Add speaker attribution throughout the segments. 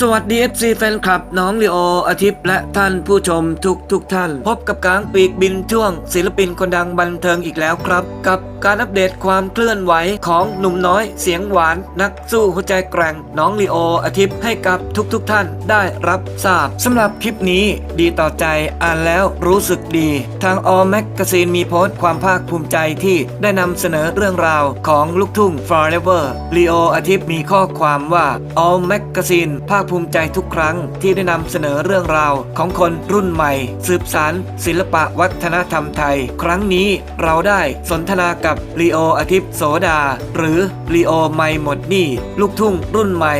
Speaker 1: สวัสดี FC แฟนคลับน้องลีโออาทิตย์และท่านผู้ชมทุกทุกท่าน พบกับกลางปีกบินช่วง ศิลปินคนดังบันเทิงอีกแล้วครับ กับการอัปเดตความเคลื่อนไหวของหนุ่มน้อยเสียงหวาน นักสู้หัวใจแกร่งน้องลีโออาทิตย์ให้กับทุกทุกท่านได้รับทราบสำหรับคลิปนี้ดีต่อใจอ่านแล้วรู้สึกดี ทางออแมกกาซีนมีโพสต์ความภาคภูมิใจที่ได้นำเสนอเรื่องราวของลูกทุ่ง Forever ลีโออาทิตย์มีข้อความว่า All Magazine ภาคภูมิใจทุกครั้งที่ได้นำเสนอเรื่องราวของคนรุ่นใหม่ สืบสารศิลปะวัฒนธรรมไทย ครั้งนี้เราได้สนทนากับลีโออาทิตย์โสดา หรือลีโอไม่หมดหนี้ลูกทุ่งรุ่นใหม่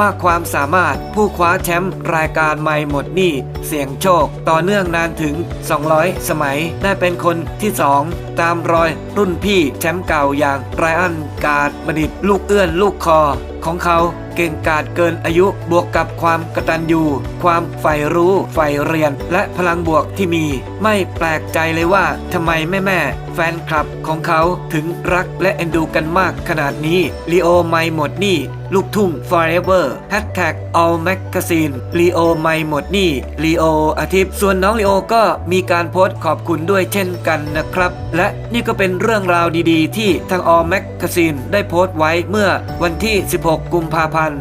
Speaker 1: มากความสามารถผู้คว้าแชมป์รายการไม่หมดหนี้เสี่ยงโชค ต่อเนื่องนานถึง 200 สมัย ได้เป็นคนที่ 2 ตามรอยรุ่นพี่แชมป์เก่าอย่างไรอันการ์ดบดิตลูกเอื้อนลูกคอ ของเขาเก่งกาจเกินอายุบวกกับความกระตัญญูความใฝ่รู้ใฝ่เรียน และพลังบวกที่มี ไม่แปลกใจเลยว่าทำไมแม่แม่แฟนคลับของเขาถึงรักและเอ็นดูกันมากขนาดนี้ลีโอไม่หมดหนี่ ลูกทุ่ง forever hashtag all magazine ลีโอไม่หมดนี่ลีโออาทิตย์ ส่วนน้องลีโอก็มีการโพสต์ขอบคุณด้วยเช่นกันนะครับ และนี่ก็เป็นเรื่องราวดีๆ ที่ทาง all magazine ได้โพสต์ไว้เมื่อวันที่ 16 กุมภาพันธ์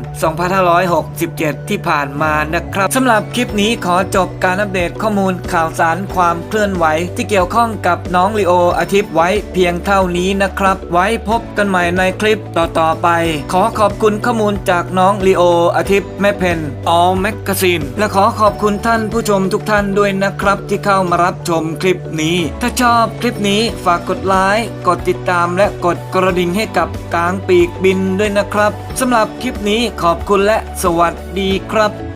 Speaker 1: 2567 ที่ผ่านมานะครับสำหรับคลิปนี้ขอจบการอัปเดตข้อมูลข่าวสารความเคลื่อนไหว ที่เกี่ยวข้องกับน้องลีโออาทิตย์ไว้เพียงเท่านี้นะครับ ไว้พบกันใหม่ในคลิปต่อๆไป ขอขอบคุณข้อมูลจากน้องลีโออาทิตย์แม่เพนออลแมกกาซีนและขอขอบคุณท่านผู้ชมทุกท่านด้วยนะครับ ที่เข้ามารับชมคลิปนี้ ถ้าชอบคลิปนี้ฝากกดไลค์กดติดตามและกดกระดิ่งให้กับกลางปีกบินด้วยนะครับสำหรับคลิปนี้ขอบคุณและสวัสดีครับ